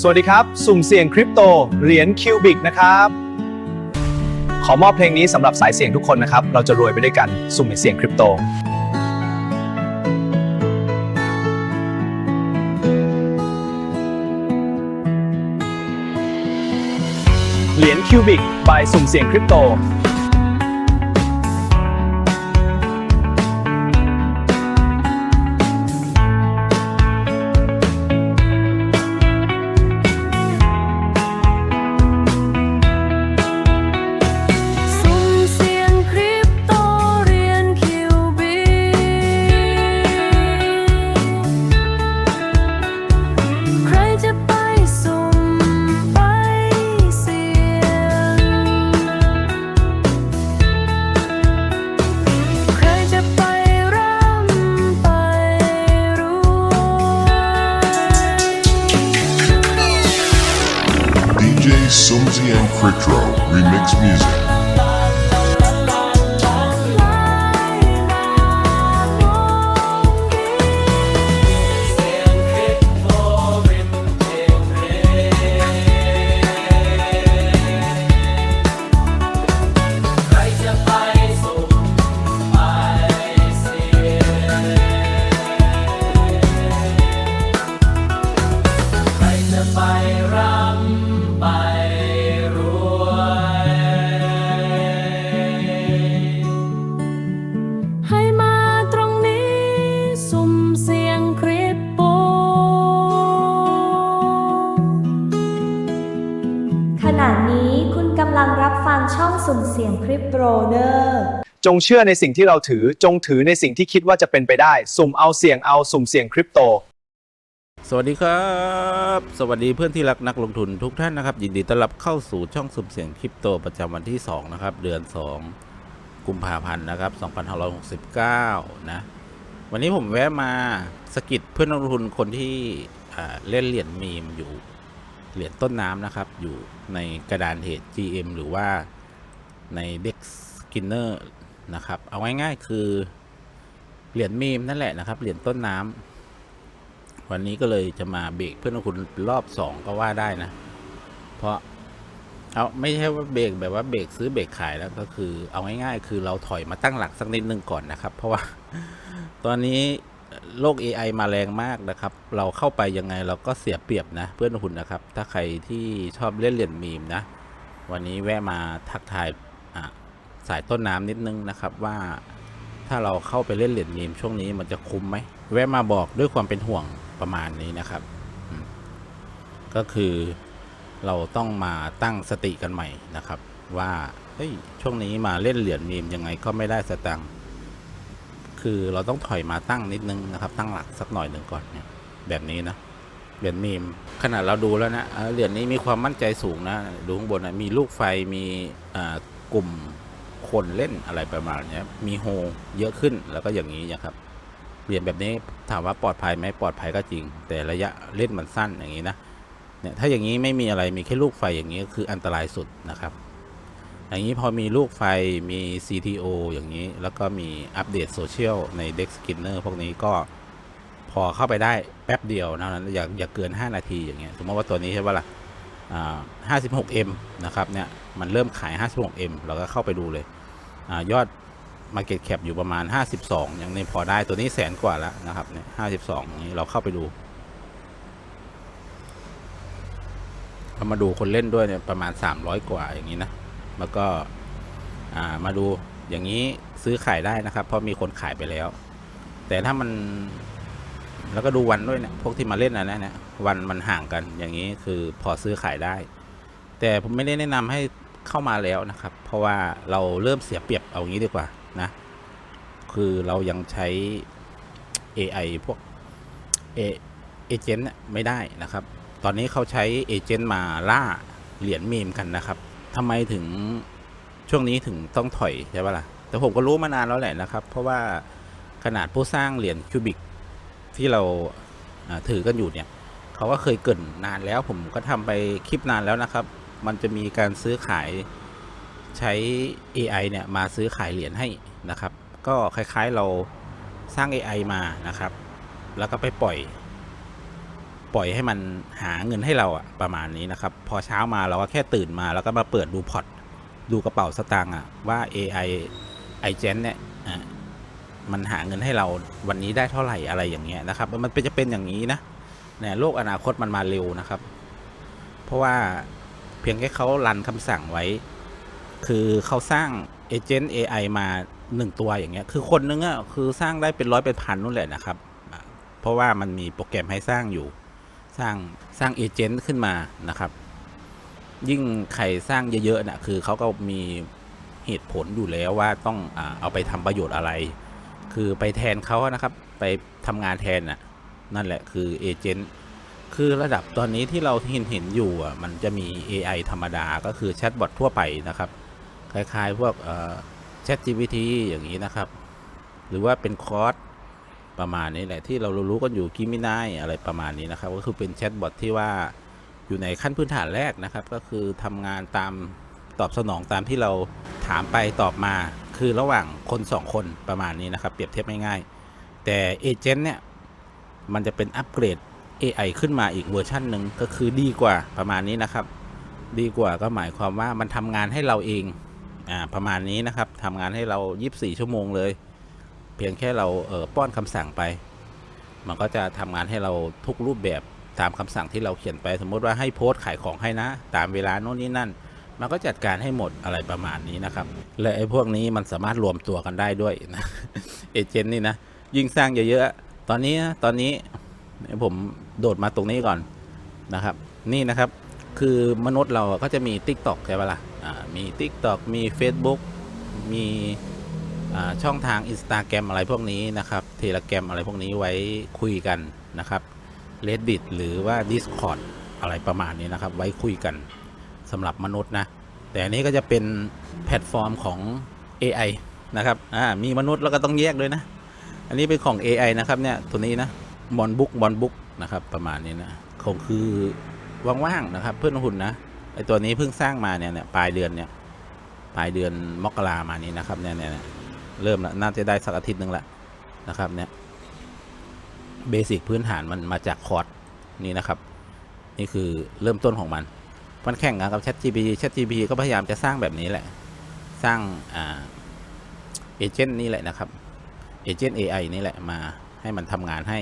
สวัสดีครับ สุ่มเสี่ยงคริปโต เหรียญคิวบิกนะครับ ขอมอบเพลงนี้สำหรับสายเสี่ยงทุกคนนะครับ เราจะรวยไปด้วยกัน สุ่มเสี่ยงคริปโตเหรียญคิวบิกบายสุ่มเสี่ยงคริปโต จงเชื่อในสิ่งที่เราถือ จงถือในสิ่งที่คิดว่าจะเป็นไปได้ สุ่มเอาเสี่ยงเอาสุ่มเสี่ยงคริปโต สวัสดีครับ สวัสดีเพื่อนที่รักนักลงทุนทุกท่านนะครับ ยินดีต้อนรับเข้าสู่ช่องสุ่มเสี่ยงคริปโตประจำวันที่ 2 นะครับ เดือน 2 กุมภาพันธ์นะครับ 2569 นะ วันนี้ผมแวะมาสกิดเพื่อนนักลงทุนคนที่เล่นเหรียญมีมอยู่เหรียญต้นน้ำนะครับ อยู่ในกระดานเหตุ GM หรือว่าใน Dex Skinner นะครับ เอาง่ายๆคือเหรียญมีมนั่นแหละนะครับ เหรียญต้นน้ำวันนี้ก็เลยจะมาเบรกเพื่อนคุณรอบสองก็ว่าได้นะ เพราะเอาไม่ใช่ว่าเบรกแบบว่าเบรกซื้อเบรกขายแล้วก็คือ เอาง่ายๆ คือเราถอยมาตั้งหลักสักนิดนึงก่อนนะครับ เพราะว่าตอนนี้โลก AI มาแรงมากนะครับ เราเข้าไปยังไงเราก็เสียเปรียบนะ เพื่อนคุณนะครับ ถ้าใครที่ชอบเล่นเหรียญมีมนะ วันนี้แวะมาทักทายอะ สายต้นน้ำนิดนึงนะครับว่าถ้าเราเข้าไปเล่นเหรียญมีมช่วงนี้มันจะคุ้มไหมแวะมาบอกด้วยความเป็นห่วงประมาณนี้นะครับ ก็คือเราต้องมาตั้งสติกันใหม่นะครับ ว่าเฮ้ยช่วงนี้มาเล่นเหรียญมีมยังไงก็ไม่ได้สตังค์คือเราต้องถอยมาตั้งนิดนึงนะครับ ตั้งหลักสักหน่อยหนึ่งก่อนเนี่ยแบบนี้นะเหรียญมีมขนาดเราดูแล้วนะเหรียญนี้มีความมั่นใจสูงนะดูข้างบนนะมีลูกไฟมีกลุ่ม คนเล่นอะไรประมาณนี้มีโฮเยอะขึ้นแล้วก็อย่างนี้นะครับเหรียญแบบนี้ถามว่าปลอดภัยไหมปลอดภัยก็จริง แต่ระยะเล่นมันสั้นอย่างนี้นะเนี่ยถ้าอย่างนี้ไม่มีอะไรมีแค่ลูกไฟอย่างนี้ก็คืออันตรายสุดนะครับ อย่างนี้พอมีลูกไฟมี CTO อย่างนี้ แล้วก็มีอัปเดตโซเชียลใน Dex Skinner พวกนี้ก็พอเข้าไปได้แป๊บเดียวเท่านั้นอย่าอย่าเกิน 5 นาทีอย่างเงี้ยสมมติว่าตัวนี้ใช่ปะล่ะอ่า 56M นะครับเนี่ยมันเริ่มขาย 56M เราก็เข้าไปดูเลย อยอด Market Cap อยู่ประมาณ 52 อย่างนี้พอได้ตัวนี้แสนกว่าแล้วนะครับเนี่ย52อย่างนี้เราเข้าไปดูเรามาดูคนเล่นด้วยเนี่ยประมาณ 300 กว่าอย่างนี้นะแล้วก็มาดูอย่างนี้ซื้อขายได้นะครับ เพราะมีคนขายไปแล้ว แต่ถ้ามันแล้วก็ดูวันด้วยเนี่ยพวกที่มาเล่นนะนะเนี่ยวันมันห่างกันอย่างนี้คือพอซื้อขายได้ แต่ผมไม่ได้แนะนำให้ เข้ามาแล้วนะครับ เพราะว่าเราเริ่มเสียเปรียบเอางี้ดีกว่านะ คือเรายังใช้ AI พวกเอเอเจนต์ไม่ได้นะครับ ตอนนี้เขาใช้เอเจนต์มาล่าเหรียญมีมกันนะครับทำไมถึงช่วงนี้ถึงต้องถอยใช่ปะล่ะ แต่ผมก็รู้มานานแล้วแหละนะครับ เพราะว่าขนาดผู้สร้างเหรียญคิวบิกที่เราถือกันอยู่เนี่ย เขาก็เคยเกินนานแล้ว ผมก็ทำไปคลิปนานแล้วนะครับ มันจะมีการซื้อขายใช้ AI เนี่ยมาซื้อขายเหรียญให้นะครับ ก็คล้ายๆเราสร้าง AI มานะครับ แล้วก็ไปปล่อย ปล่อยให้มันหาเงินให้เราอะประมาณนี้นะครับ พอเช้ามาเราก็แค่ตื่นมาแล้วก็มาเปิดดูพอร์ตดูกระเป๋าสตางค์อะว่า AI i g e n เนี่ยอะมันหาเงินให้เราวันนี้ได้เท่าไหร่อะไรอย่างเงี้ยนะครับ มันเป็นจะเป็นอย่างนี้นะเนี่ยโลกอนาคตมันมาเร็วนะครับ เพราะว่า เพียงแค่เขารันคำสั่งไว้ คือเขาสร้างเอเจนต์ AI มาหนึ่งตัวอย่างเงี้ย คือคนนึงอะคือสร้างได้เป็นร้อยเป็นพันนู่นแหละนะครับ เพราะว่ามันมีโปรแกรมให้สร้างอยู่ สร้างสร้างเอเจนต์ขึ้นมานะครับ ยิ่งใครสร้างเยอะๆนะคือเขาก็มีเหตุผลอยู่แล้วว่าต้องอเอาไปทำประโยชน์อะไร คือไปแทนเขานะครับ ไปทำงานแทนน่ะ นั่นแหละคือเอเจนต์ คือระดับตอนนี้ที่เราเห็นเห็นอยู่อะมันจะมี AI ธรรมดาก็คือแชทบอททั่วไปนะครับ คล้ายๆพวกเอ่อ Chat GPT อย่างนี้นะครับ หรือว่าเป็นคอร์สประมาณนี้แหละที่เรารู้กันอยู่กิมินายอะไรประมาณนี้นะครับ ก็คือเป็นแชทบอทที่ว่าอยู่ในขั้นพื้นฐานแรกนะครับ ก็คือทำงานตามตอบสนองตามที่เราถามไปตอบมา คือระหว่างคนสองคนประมาณนี้นะครับ เปรียบเทียบง่ายๆแต่เอเจนต์เนี่ยมันจะเป็นอัปเกรด AI ขึ้นมาอีกเวอร์ชันหนึ่งก็คือดีกว่าประมาณนี้นะครับ ดีกว่าก็หมายความว่ามันทำงานให้เราเองอ่าประมาณนี้นะครับทำงานให้เรา 24 ชั่วโมงเลย เพียงแค่เราเออป้อนคำสั่งไป มันก็จะทำงานให้เราทุกรูปแบบตามคำสั่งที่เราเขียนไป สมมติว่าให้โพสต์ขายของให้นะ ตามเวลาโน่นนี่นั่น มันก็จัดการให้หมดอะไรประมาณนี้นะครับ และไอ้พวกนี้มันสามารถรวมตัวกันได้ด้วยนะเอเจนต์นี่นะยิ่งสร้างเยอะๆตอนนี้ตอนนี้ผมโดดมาตรงนี้ก่อนนะครับ นี่นะครับคือมนุษย์เราก็จะมี Tik t o อกใช่ปะล่ะอ่ามี Tik t o อกมี Facebook มีช่องทาง Instagram อะไรพวกนี้นะครับเทเลแกรมอะไรพวกนี้ไว้คุยกันนะครับ Reddit หรือว่า Discord อะไรประมาณนี้นะครับ ไว้คุยกันสำหรับมนุษย์นะ แต่อันนี้ก็จะเป็นแพลตฟอร์มของ AI นะครับมีมนุษย์แล้วก็ต้องแยกด้วยนะ อันนี้เป็นของ AI นะครับเนี่ยตัวนี้นะบอลบุ๊กบอลบุ๊ก นะครับ ประมาณนี้นะคงคือว่างๆนะครับ เพื่อนหุ่นนะไอตัวนี้เพิ่งสร้างมาเนี่ยเนี่ยปลายเดือนเนี่ยปลายเดือนมกรามานี้นะครับเนี่ยเนี่ยเริ่มแล้วน่าจะได้สักอาทิตย์หนึ่งละนะครับเนี่ยเบสิกพื้นฐานมันมาจากคอร์สนี่นะครับ นี่คือเริ่มต้นของมันมันแข่งกันกับ ChatGPT ChatGPT ก็พยายามจะสร้างแบบนี้แหละ สร้างอ่าเอเจนต์นี่แหละนะครับเอเจนต์ AI นี่แหละมาให้มันทำงานให้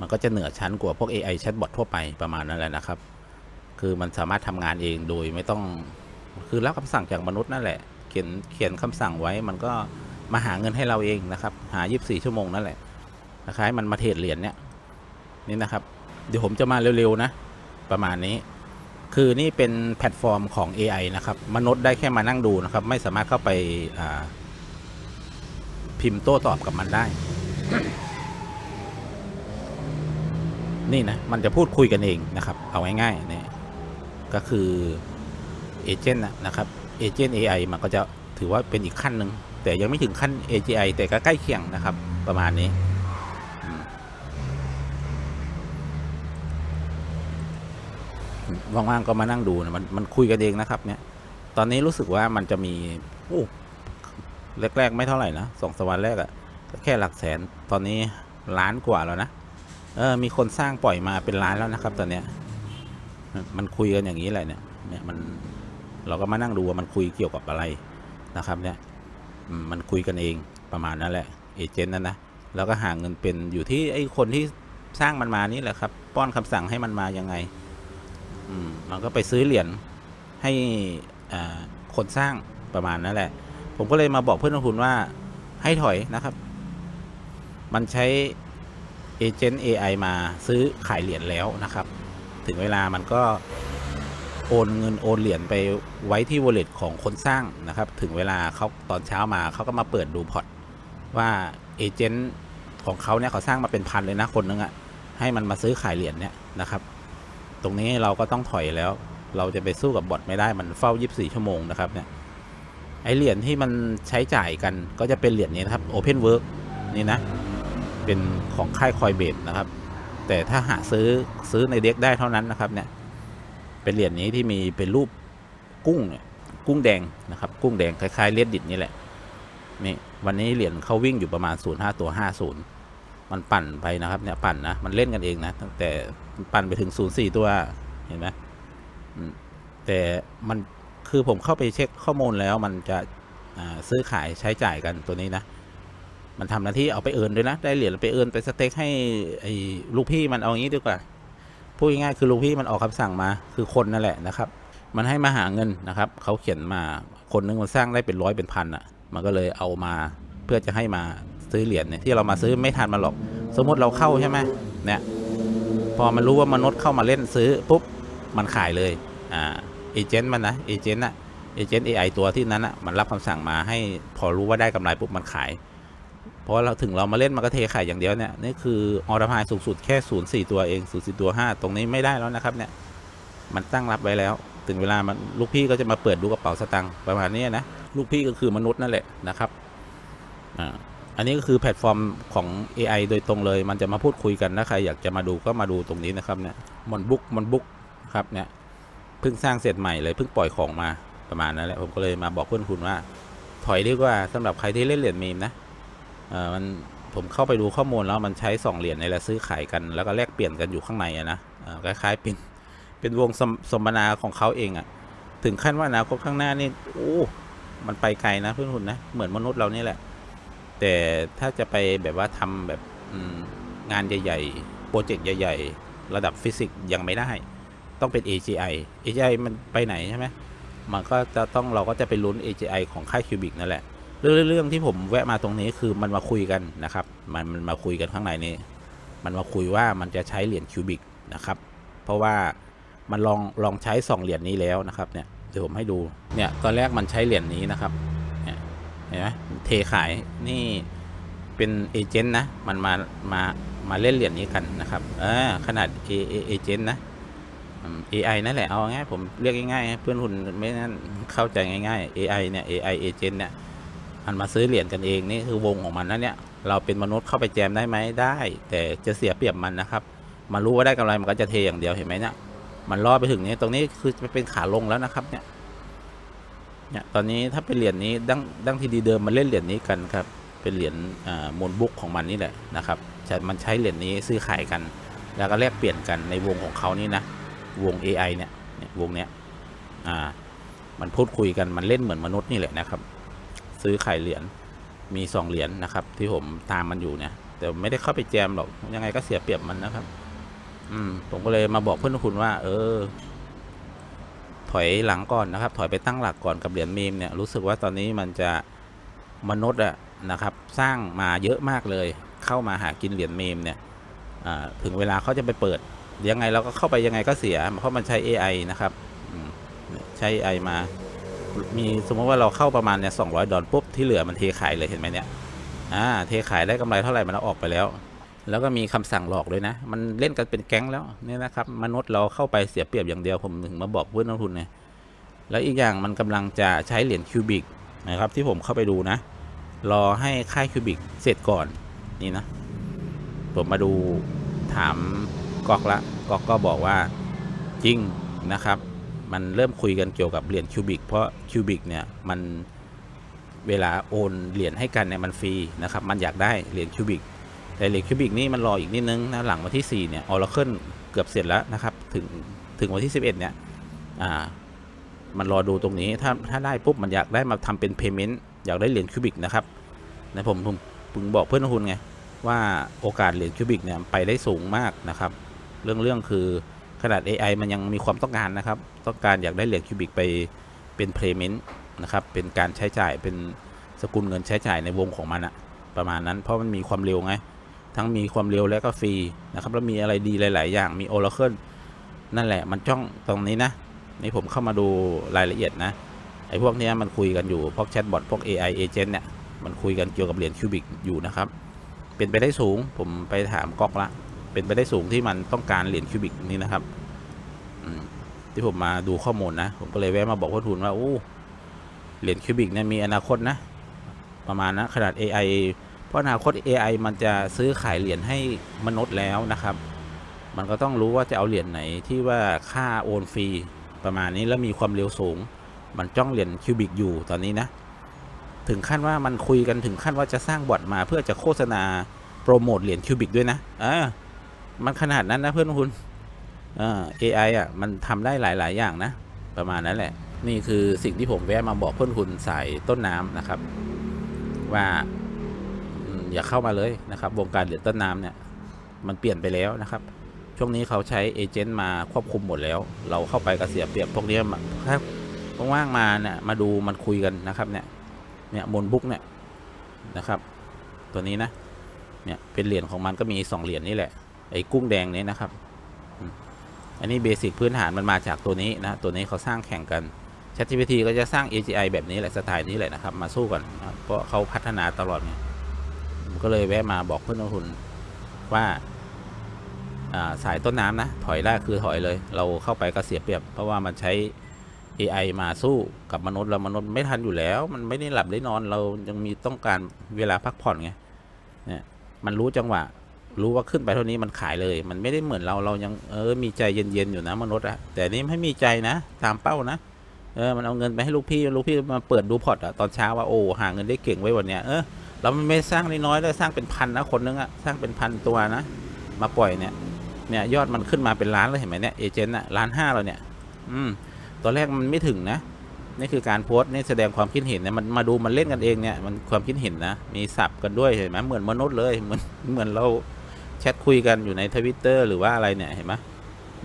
มันก็จะเหนือชั้นกว่าพวก AI แชทบอททั่วไปประมาณนั้นแหละนะครับ คือมันสามารถทำงานเองโดยไม่ต้อง คือรับคำสั่งจากมนุษย์นั่นแหละ เขียนเขียนคำสั่งไว้ มันก็มาหาเงินให้เราเองนะครับ หา 24 ชั่วโมงนั่นแหละคล้ายมันมาเทรดเหรียญเนี่ยนี่นะครับ เดี๋ยวผมจะมาเร็วๆนะ ประมาณนี้ คือนี่เป็นแพลตฟอร์มของ AI นะครับ มนุษย์ได้แค่มานั่งดูนะครับ ไม่สามารถเข้าไปอ่าพิมพ์โต้ตอบกับมันได้ นี่นะมันจะพูดคุยกันเองนะครับ เอาง่ายๆเนี่ยก็คือเอเจนต์นะครับเอเจนต์ AI มันก็จะถือว่าเป็นอีกขั้นหนึ่งแต่ยังไม่ถึงขั้น AGI แต่ก็ใกล้เคียงนะครับ ประมาณนี้ ว่างๆก็มานั่งดูนะมันมันคุยกันเองนะครับ เนี่ย ตอนนี้รู้สึกว่ามันจะมีโอ้แรก ๆ ไม่เท่าไหร่นะสองสวันแรกอะแค่หลักแสนตอนนี้ล้านกว่าแล้วนะ เออมีคนสร้างปล่อยมาเป็นล้านแล้วนะครับ ตอนเนี้ย มันคุยกันอย่างนี้แหละเนี่ย เนี่ยมันเราก็มานั่งดูว่ามันคุยเกี่ยวกับอะไรนะครับ เนี่ยมันคุยกันเองประมาณนั้นแหละเอเจนต์นั่นนะแล้วก็หาเงินเป็นอยู่ที่ไอ้คนที่สร้างมันมานี่แหละครับ ป้อนคำสั่งให้มันมายังไง อืมมันก็ไปซื้อเหรียญให้อ่าคนสร้างประมาณนั้นแหละ ผมก็เลยมาบอกเพื่อนลงทุนว่าให้ถอยนะครับ มันใช้ เอเจนต์ AI มาซื้อขายเหรียญแล้วนะครับ ถึงเวลามันก็โอนเงินโอนเหรียญไปไว้ที่ wallet ของคนสร้างนะครับ ถึงเวลาเขาตอนเช้ามาเขาก็มาเปิดดูพอร์ตว่าเอเจนต์ของเขาเนี่ยเขาสร้างมาเป็นพันเลยนะคนนึงอะ่ะให้มันมาซื้อขายเหรียญเนี่ยนะครับ ตรงนี้เราก็ต้องถอยแล้ว เราจะไปสู้กับบอทไม่ได้มันเฝ้า 24 ชั่วโมงนะครับเนี่ยไอเหรียญที่มันใช้จ่ายกันก็จะเป็นเหรียญนี้นะครับ Open Work นี่นะ เป็นของค่ายคอยเบดนะครับ แต่ถ้าหาซื้อซื้อในเด็กได้เท่านั้นนะครับเนี่ยเป็นเหรียญนี้ที่มีเป็นรูปกุ้งเนี่ยกุ้งแดงนะครับ กุ้งแดงคล้ายๆเลดดิตนี่แหละนี่วันนี้เหรียญเขาวิ่งอยู่ประมาณ 05 ตัว 50 มันปั่นไปนะครับเนี่ยปั่นนะมันเล่นกันเองนะตั้งแต่ปั่นไปถึงศูนย์สี่ตัวเห็นไหมแต่มันคือผมเข้าไปเช็คข้อมูลแล้วมันจะซื้อขายใช้จ่ายกันตัวนี้นะ มันทำหน้าที่เอาไปเอินด้วยนะ ได้เหรียญไปเอินไปสเต็กให้ไอ้ลูกพี่มันเอางี้ดีกว่า พูดง่ายๆคือลูกพี่มันออกคำสั่งมา คือคนนั่นแหละนะครับ มันให้มาหาเงินนะครับเขาเขียนมาคนนึงมันสร้างได้เป็นร้อยเป็นพันอะ มันก็เลยเอามาเพื่อจะให้มาซื้อเหรียญเนี่ยที่เรามาซื้อไม่ทันมันหรอก สมมติเราเข้าใช่ไหมเนี่ยพอมันรู้ว่ามนุษย์เข้ามาเล่นซื้อปุ๊บมันขายเลยอ่าเอเจนต์มันนะเอเจนต์อะเอเจนต์เอไอตัวที่นั้นอะมันรับคำสั่งมาให้พอรู้ว่าได้กำไรปุ๊บมันขาย เพราะเราถึงเรามาเล่นมันก็เทไขายอย่างเดียวเนี่ยนี่คือออร์พายสูงสุดแค่ศูนย์สี่ตัวเองศูนย์สี่ตัวห้าตรงนี้ไม่ได้แล้วนะครับเนี่ยมันตั้งรับไว้แล้ว ถึงเวลามันลูกพี่ก็จะมาเปิดดูกระเป๋าสตังค์ประมาณนี้นะลูกพี่ก็คือมนุษย์นั่นแหละนะครับอ่าอันนี้ก็คือแพลตฟอร์มของ AI โดยตรงเลย มันจะมาพูดคุยกันถ้าใครอยากจะมาดูก็มาดูตรงนี้นะครับเนี่ยมอนบุ๊กมอนบุ๊กครับเนี่ยเพิ่งสร้างเสร็จใหม่เลยเพิ่งปล่อยของมาประมาณนั้นแหละผมก็เลยมาบอกเพื่อนคุณว่า ถอยดีกว่าสำหรับใครที่เล่นเหรียญมีมนะ มันผมเข้าไปดูข้อมูลแล้วมันใช้สองเหรียญในละซื้อขายกัน แล้วก็แลกเปลี่ยนกันอยู่ข้างในอะนะคล้ายๆเป็นเป็นวงสมสมนาของเขาเองอะถึงขั้นว่าอนาคตข้างหน้านี่โอ้มันไปไกลนะเพื่อนคุณนะเหมือนมนุษย์เรานี่แหละ แต่ถ้าจะไปแบบว่าทำแบบงานใหญ่ๆโปรเจกต์ใหญ่ ๆ ระดับฟิสิกส์ยังไม่ได้ ต้องเป็น AGI AGI มันไปไหนใช่ไหมมันก็จะต้องเราก็จะไปลุ้น AGI ของค่ายคิวบิกนั่นแหละ เรื่องเรื่องที่ผมแวะมาตรงนี้คือมันมาคุยกันนะครับ มันมันมาคุยกันข้างในนี้ มันมาคุยว่ามันจะใช้เหรียญคิวบิกนะครับ เพราะว่ามันลองลองใช้สองเหรียญนี้แล้วนะครับเนี่ยเดี๋ยวผมให้ดูเนี่ยตอนแรกมันใช้เหรียญนี้นะครับเนี่ยเห็นไหมเทขายนี่เป็นเอเจนต์นะมันมามามาเล่นเหรียญนี้กันนะครับเออขนาดเอเอเอเจนต์นะอืม AI นั่นแหละเอาง่ายผมเรียกง่ายๆเพื่อนคุณไม่นั่นเข้าใจง่ายๆ AI เนี่ย AI agent เนี่ย มันมาซื้อเหรียญกันเองนี่คือวงของมันนะเนี่ยเราเป็นมนุษย์เข้าไปแจมได้ไหมได้ แต่จะเสียเปรียบมันนะครับมันรู้ว่าได้กำไรมันก็จะเทอย่างเดียวเห็นไหมเนี่ยมันล่อไปถึงนี้ตรงนี้คือจะเป็นขาลงแล้วนะครับเนี่ยเนี่ยตอนนี้ถ้าเป็นเหรียญนี้ดั้งดั้งทีดีเดิมมันเล่นเหรียญนี้กันครับเป็นเหรียญอ่ามูลบุ๊กของมันนี่แหละนะครับจะมันใช้เหรียญนี้ซื้อขายกัน แล้วก็แลกเปลี่ยนกันในวงของเขานี่นะวง AI เนี่ยเนี่ยวงเนี้ยอ่ามันพูดคุยกันมันเล่นเหมือนมนุษย์นี่แหละนะครับ ซื้อไขายเหรียญมีสองเหรียญนะครับ ที่ผมตามมันอยู่เนี่ย แต่ไม่ได้เข้าไปแจมหรอกยังไงก็เสียเปรียบมันนะครับ อืม ผมก็เลยมาบอกเพื่อนคุณว่า เออ ถอยหลังก่อนนะครับ ถอยไปตั้งหลักก่อนกับเหรียญมีมเนี่ยรู้สึกว่าตอนนี้มันจะมนุษย์อะนะครับ สร้างมาเยอะมากเลย เข้ามาหากินเหรียญมีมเนี่ยถึงเวลาเขาจะไปเปิดยังไงเราก็เข้าไปยังไงก็เสีย เพราะมันใช้ AI นะครับใช้ AI มา มีสมมติว่าเราเข้าประมาณเนี่ยสองดอลปุ๊บที่เหลือมันเทขายเลยเห็นไหมเนี่ยอ่าเทขายได้กำไรเท่าไหร่มันเอาออกไปแล้ว แล้วก็มีคำสั่งหลอกด้วยนะ มันเล่นกันเป็นแก๊งแล้วเนี่ยนะครับมนุษย์เราเข้าไปเสียเปรียบอย่างเดียวผมถึงมาบอกเพื่อนนักทุนเนี่ยแล้วอีกอย่างมันกำลังจะใช้เหรียญคิวบิกนะครับที่ผมเข้าไปดูนะ รอให้ค่ายคิวบิกเสร็จก่อนนี่นะ ผมมาดูถามกอกละกอกก็บอกว่าจริงนะครับ มันเริ่มคุยกันเกี่ยวกับเหรียญคิวบิกเพราะคิวบิกเนี่ยมันเวลาโอนเหรียญให้กันเนี่ยมันฟรีนะครับมันอยากได้เหรียญคิวบิกแต่เหรียญคิวบิกนี่มันรออีกนิดนึงนะหลังวันที่4เนี่ยออร์เคิลเกือบเสร็จแล้วนะครับถึงถึงวันที่ 11เนี่ยอ่ามันรอดูตรงนี้ถ้าถ้าได้ปุ๊บมันอยากได้มาทำเป็นเพย์เมนต์อยากได้เหรียญคิวบิกนะครับนะผมผมผมบอกเพื่อนคุณไงว่าโอกาสเหรียญคิวบิกเนี่ยไปได้สูงมากนะครับ เรื่องเรื่องคือ ขนาด AI มันยังมีความต้องการนะครับ ต้องการอยากได้เหรียญคิวบิกไปเป็นเพลย์เมนต์นะครับ เป็นการใช้จ่ายเป็นสกุลเงินใช้จ่ายในวงของมันอะประมาณนั้น เพราะมันมีความเร็วไง ทั้งมีความเร็วและก็ฟรีนะครับ แล้วมีอะไรดีหลาย ๆ อย่าง มี Oracle นั่นแหละ มันจ้องตรงนี้นะ นี่ผมเข้ามาดูรายละเอียดนะ ไอ้พวกนี้มันคุยกันอยู่ พวกแชทบอท พวก AI agent เนี่ย มันคุยกันเกี่ยวกับเหรียญคิวบิกอยู่นะครับ เป็นไปได้สูง ผมไปถามก๊อกละ เป็นไปได้สูงที่มันต้องการเหรียญคิวบิกนี้นะครับที่ผมมาดูข้อมูลนะ ผมก็เลยแวะมาบอกพ่อทุนว่าอู้เหรียญคิวบิกเนี่ยมีอนาคตนะ ประมาณนะขนาด AI เพราะอนาคต AI มันจะซื้อขายเหรียญให้มนุษย์แล้วนะครับ มันก็ต้องรู้ว่าจะเอาเหรียญไหนที่ว่าค่าโอนฟรีประมาณนี้แล้วมีความเร็วสูง มันจ้องเหรียญคิวบิกอยู่ตอนนี้นะ ถึงขั้นว่ามันคุยกันถึงขั้นว่าจะสร้างบอทมาเพื่อจะโฆษณาโปรโมทเหรียญคิวบิกด้วยนะอ่า มันขนาดนั้นนะเพื่อนคุณอ่า AI อะ มันทำได้หลาย ๆ อย่างนะ ประมาณนั้นแหละ นี่คือสิ่งที่ผมแวะมาบอกเพื่อนคุณสายต้นน้ำนะครับ ว่าอย่าเข้ามาเลยนะครับ วงการเหรียญต้นน้ำเนี่ย มันเปลี่ยนไปแล้วนะครับ ช่วงนี้เขาใช้เอเจนต์มาควบคุมหมดแล้ว เราเข้าไปก็เสียเปรียบพวกนี้มาถ้าว่างมาเนี่ยมาดูมันคุยกันนะครับ เนี่ย เนี่ยมนบุ๊กเนี่ยนะครับ ตัวนี้นะ เนี่ยเป็นเหรียญของมันก็มีสองเหรียญนี่แหละ ไอ้กุ้งแดงนี้นะครับ อันนี้เบสิกพื้นฐานมันมาจากตัวนี้นะตัวนี้เขาสร้างแข่งกัน ChatGPT ก็จะสร้าง AGI แบบนี้แหละสไตล์นี้แหละนะครับ มาสู้กันนะเพราะเขาพัฒนาตลอดไงผมก็เลยแวะมาบอกเพื่อนลงทุนว่าสายต้นน้ำนะ ถอยได้คือถอยเลย เราเข้าไปก็เสียเปรียบ เพราะว่ามันใช้ AI มาสู้กับมนุษย์แล้วมนุษย์ไม่ทันอยู่แล้ว มันไม่ได้หลับได้นอนเรายังมีต้องการเวลาพักผ่อนไงเนี่ยมันรู้จังหวะ รู้ว่าขึ้นไปเท่านี้มันขายเลย มันไม่ได้เหมือนเราเรายังเออมีใจเย็นๆอยู่นะมนุษย์อะแต่นี่ไม่มีใจนะ ตามเป้านะเออมันเอาเงินไปให้ลูกพี่ลูกพี่มาเปิดดูพอร์ตอะตอนเช้าว่าโอ้หาเงินได้เก่งไว้วันเนี้ยเออเรามันไม่สร้างน้อยๆเลยสร้างเป็นพันนะคนนึงอะสร้างเป็นพันตัวนะ มาปล่อยเนี่ยเนี่ยยอดมันขึ้นมาเป็นล้านเลยเห็นไหมเนี่ยเอเจนต์อะล้านห้าเราเนี่ย อืมตอนแรกมันไม่ถึงนะนี่คือการโพสต์นี่แสดงความคิดเห็นนะมันมาดูมันเล่นกันเองเนี่ยมันความคิดเห็นนะมีสับกันด้วยเห็นไหมเหมือนมนุษย์เลยเหมือนเหมือนเรา แชทคุยกันอยู่ในทวิตเตอร์หรือว่าอะไรเนี่ยเห็นไหม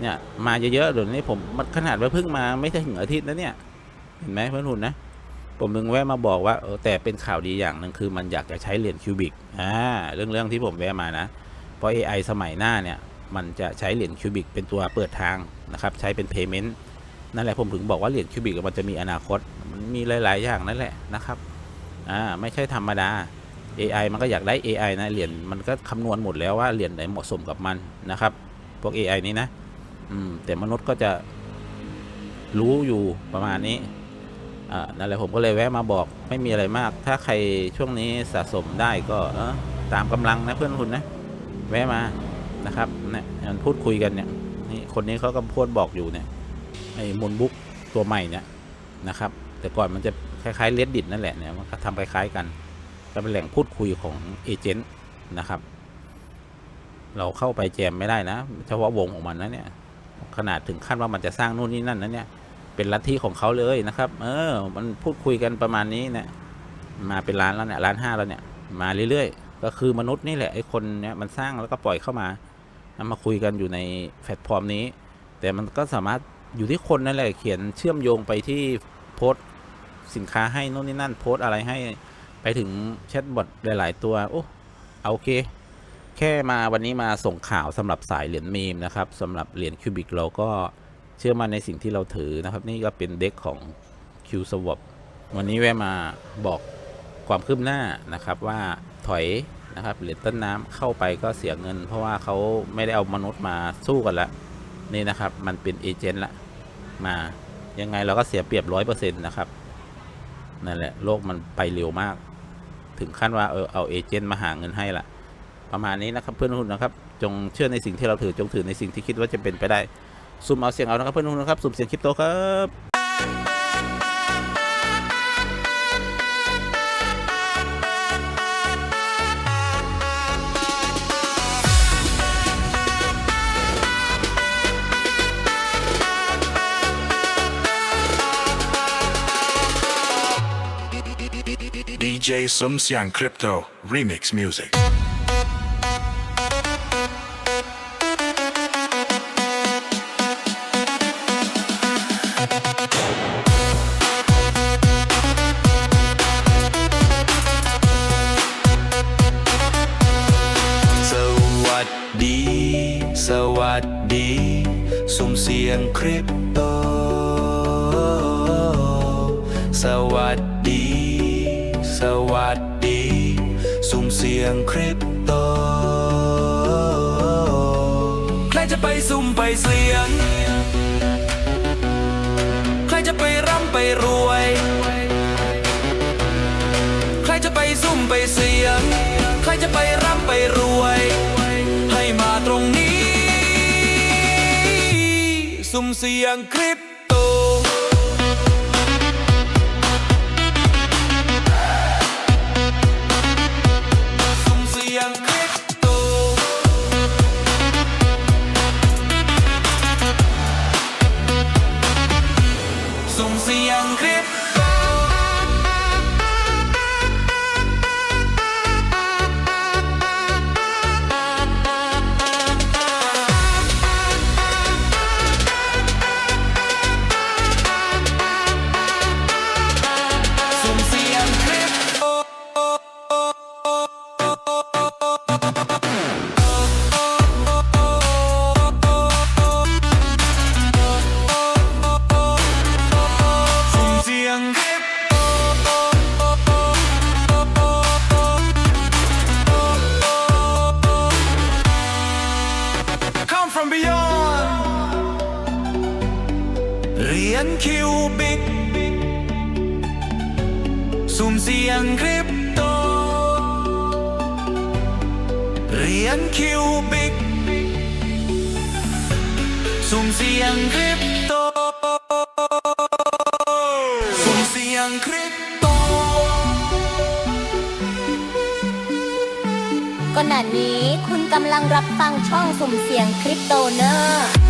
เนี่ยมาเยอะๆเดี๋ยวนี้ผมมันขนาดว่าเพิ่งมาไม่ถึงอาทิตย์นะเนี่ยเห็นไหมเพื่อนหุ่นนะผมมึงแวะมาบอกว่าเออแต่เป็นข่าวดีอย่างหนึ่งคือมันอยากจะใช้เหรียญคิวบิกอ่าเรื่องเรื่องที่ผมแวะมานะเพราะ AI สมัยหน้าเนี่ยมันจะใช้เหรียญคิวบิกเป็นตัวเปิดทางนะครับใช้เป็น payment นั่นแหละผมถึงบอกว่าเหรียญคิวบิกมันจะมีอนาคต มันมีหลาย ๆ อย่างนั่นแหละนะครับอ่าไม่ใช่ธรรมดา AI มันก็อยากได้ AI นะเหรียญมันก็คำนวณหมดแล้วว่าเหรียญไหนเหมาะสมกับมันนะครับ พวก AI นี้นะอืมแต่มนุษย์ก็จะรู้อยู่ประมาณนี้อ่านั่นแหละผมก็เลยแวะมาบอกไม่มีอะไรมาก ถ้าใครช่วงนี้สะสมได้ก็เออตามกำลังนะเพื่อนคุณนะ แวะมานะครับเนี่ยมันพูดคุยกันเนี่ยนี่คนนี้เขาก็พูดบอกอยู่เนี่ยไอ้มูลบุ๊กตัวใหม่เนี่ยนะครับ แต่ก่อนมันจะคล้ายๆเลดดิตนั่นแหละเนี่ยมันก็ทำคล้ายๆกัน ก็เป็นแหล่งพูดคุยของเอเจนต์นะครับ เราเข้าไปแจมไม่ได้นะ เฉพาะวงของมันนะเนี่ย ขนาดถึงขั้นว่ามันจะสร้างนู่นนี่นั่นนะเนี่ยเป็นลัทธิของเขาเลยนะครับ เออ มันพูดคุยกันประมาณนี้เนี่ยมาเป็นล้านแล้วเนี่ยล้านห้าแล้วเนี่ย มาเรื่อยๆ ก็คือมนุษย์นี่แหละไอ้คนเนี่ยมันสร้างแล้วก็ปล่อยเข้ามาแล้วมาคุยกันอยู่ในแพลตฟอร์มนี้ แต่มันก็สามารถอยู่ที่คนนั่นแหละเขียนเชื่อมโยงไปที่โพสต์สินค้าให้นู่นนี่นั่นโพสต์อะไรให้ ไปถึงแชทบอทหลาย ๆ ตัว โอ้เอาโอเค แค่มาวันนี้มาส่งข่าวสำหรับสายเหรียญมีมนะครับสำหรับเหรียญคิวบิกเราก็เชื่อมั่นในสิ่งที่เราถือนะครับ นี่ก็เป็นเด็กของ Q s w a p วันนี้แวะมาบอกความคืบหน้านะครับว่าถอยนะครับเหรียญต้นน้ำเข้าไปก็เสียเงิน เพราะว่าเขาไม่ได้เอามนุษย์มาสู้กันละนี่นะครับมันเป็นเอเจนต์ละมายังไงเราก็เสียเปรียบร้อยเปอร์เซ็นต์นะครับนั่นแหละโลกมันไปเร็วมาก ถึงขั้นว่าเออเอาเอเจนต์มาหาเงินให้ละประมาณนี้นะครับเพื่อนหุ้นนะครับ จงเชื่อในสิ่งที่เราถือจงถือในสิ่งที่คิดว่าจะเป็นไปได้ซูมเอาเสียงเอานะครับเพื่อนหุ้นนะครับซูมเสียงคริปโตครับ DJ Sum Siang Crypto Remix Music. เสียง ใครจะไปร่ำไปรวย ใครจะไปซุ่มไปเสียง ใครจะไปร่ำไปรวย ให้มาตรงนี้ ซุ่มเสียงคลิป เหรียญคิวบิกสุ่มเสียงคริปโตสุ่มเสียงคริปโต ขณะนี้คุณกำลังรับฟังช่องสุ่มเสียงคริปโตเนอร์